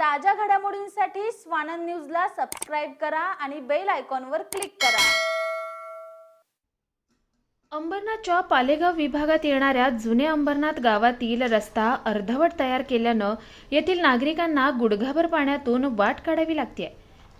ताज्या घडामोडींसाठी स्वानंद न्यूजला सबस्क्राईब करा आणि बेल आयकॉनवर क्लिक करा. अंबरनाथच्या पालेगाव विभागात येणाऱ्या जुने अंबरनाथ गावातील रस्ता अर्धवट तयार केल्यानं येथील नागरिकांना गुडघाभर पाण्यातून वाट काढावी लागते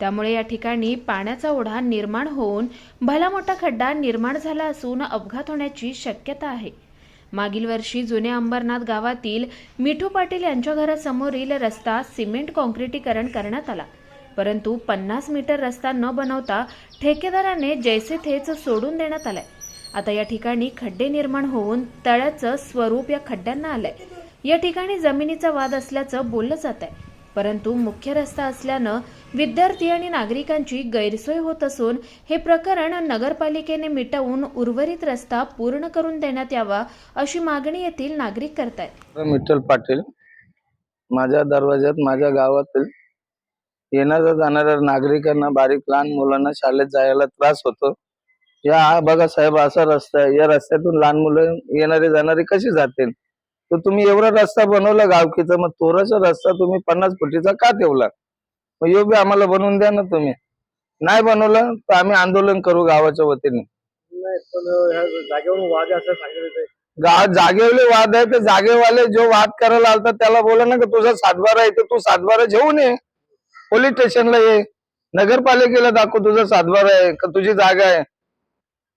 त्यामुळे या ठिकाणी पाण्याचा ओढा निर्माण होऊन भला मोठा खड्डा निर्माण झाला असून अपघात होण्याची शक्यता आहे. मागील वर्षी जुन्या अंबरनाथ गावातील मिठू पाटील यांच्या घरासमोरील रस्ता सिमेंट कॉन्क्रिटीकरण करण्यात आला. परंतु पन्नास मीटर रस्ता न बनवता ठेकेदाराने जैसे थेच सोडून देण्यात आलाय. आता या ठिकाणी खड्डे निर्माण होऊन तळ्याचं स्वरूप या खड्ड्यांना आलंय. या ठिकाणी जमिनीचा वाद असल्याचं बोललं जात आहे परंतु मुख्य रस्ता असल्यानं विद्यार्थी आणि नागरिकांची गैरसोय होत असून हे प्रकरण नगरपालिकेने मिटवून उर्वरित रस्ता पूर्ण करून देण्यात यावा अशी मागणी येथील नागरिक करतायत. विठ्ठल पाटील माझ्या दरवाज्यात माझ्या गावातील येणाऱ्या जाणाऱ्या नागरिकांना बारीक लहान मुलांना शाळेत जायला त्रास होतो. या बघा साहेब असा रस्ता आहे. या रस्त्यातून लहान मुलं येणारे जाणारे कशी जातील? तर तुम्ही एवढा रस्ता बनवला गावकीचा मग थोडासा रस्ता तुम्ही पन्नास फुटीचा का ठेवला? मग यो बी आम्हाला बनवून द्या ना तुम्ही. नाही बनवलं तर आम्ही आंदोलन करू गावाच्या वतीने. गावात जागेवाले वाद आहे ते जागेवाले जो वाद करायला आलता त्याला बोला ना का तुझा सातबारा आहे तर तू सातबारा घेऊन ये. पोलीस स्टेशनला ये. नगरपालिकेला दाखव तुझा सातबारा आहे का तुझी जागा आहे.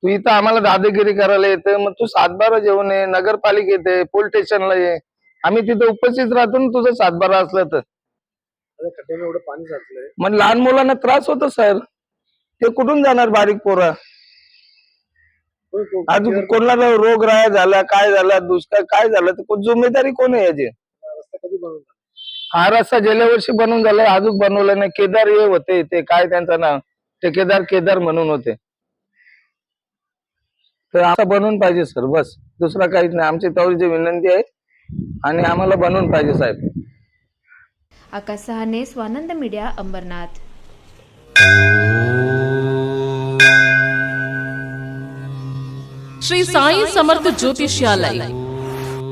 तू इथं आम्हाला दादागिरी करायला येते मग तू सातबारा घेऊन ये नगरपालिकेत ये पोलीस स्टेशनला ये. आम्ही तिथे उपस्थित राहतो ना तुझं सातबारा असलं तर. आता खड्ड्याने एवढं पाणी साचलंय. मग लहान मुलांना त्रास होतो सर. ते कुठून जाणार बारीक पोरं? अजून कोणाला रोग राय झाला काय झाला दुष्काळ काय झालं तर कोण जिम्मेदारी कोण आहे याची? रस्ता कधी बनवला हा रस्ता गेल्या वर्षी बनवून झाला अजून बनवलं नाही. केदार हे होते ते काय त्यांचं नाव? ते केदार केदार म्हणून होते. तर असं बनवून पाहिजे सर. बस. दुसरा काहीच नाही. आमची तेवढीची विनंती आहे आणि आम्हाला बनवून पाहिजे साहेब. Akash Sahane Swanand media Ambernath. Shri Sai Samarth Jyotishalaya.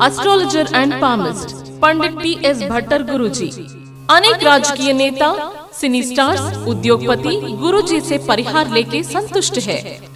Astrologer and palmist Pandit T S Bhattar Guruji अनेक राजकीय नेता सिनी स्टार्स उद्योगपति गुरुजी से परिहार लेके संतुष्ट है।